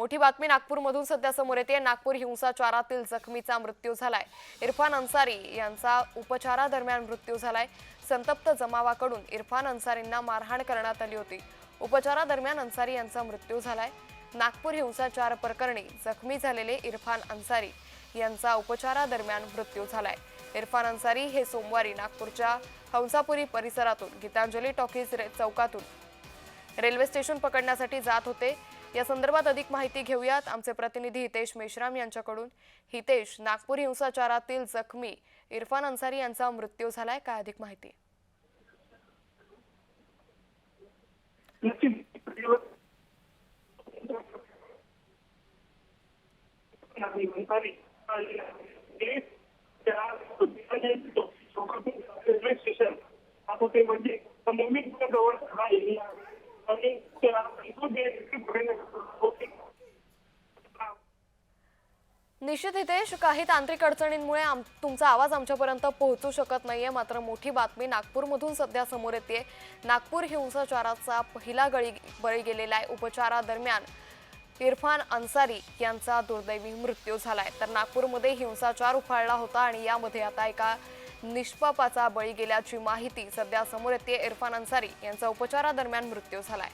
मोठी बातमी नागपूरमधून सध्या समोर येते. नागपूर हिंसाचारातील जखमीचा मृत्यू झालाय. इरफान अन्सारी यांचा उपचारादरम्यान मृत्यू झालाय. संतप्त जमावाकडून इरफान अन्सारींना मारहाण करण्यात आली होती. उपचारादरम्यान अन्सारी यांचा मृत्यू झालाय. नागपूर हिंसाचार प्रकरणी जखमी झालेले इरफान अन्सारी यांचा उपचारादरम्यान मृत्यू झालाय. इरफान अन्सारी हे सोमवारी नागपूरच्या हंसापुरी परिसरातून गीतांजली टॉकीज रे- चौकातून रेल्वे स्टेशन पकडण्यासाठी जात होते. या संदर्भात अधिक माहिती घेऊयात. आमचे प्रतिनिधी हितेश मेश्राम यांच्याकडून. हितेश नागपूर हिंसाचारातील जखमी इरफान अन्सारी यांचा मृत्यू झालाय. काय अधिक माहिती? रेल्वे स्टेशन म्हणजे निश्चित हितेश काही तांत्रिक अडचणींमुळे आम- तुमचा आवाज आमच्यापर्यंत पोहोचू शकत नाहीये. मात्र मोठी बातमी नागपूरमधून सध्या समोर येते नागपूर हिंसाचाराचा पहिला गळी बळी गेलेला आहे. उपचारादरम्यान इरफान अन्सारी यांचा दुर्दैवी मृत्यू झालाय. तर नागपूरमध्ये हिंसाचार उफाळला होता आणि यामध्ये आता एका निष्पापाचा बळी गेल्याची माहिती सध्या समोर येते इरफान अन्सारी यांचा उपचारादरम्यान मृत्यू झालाय.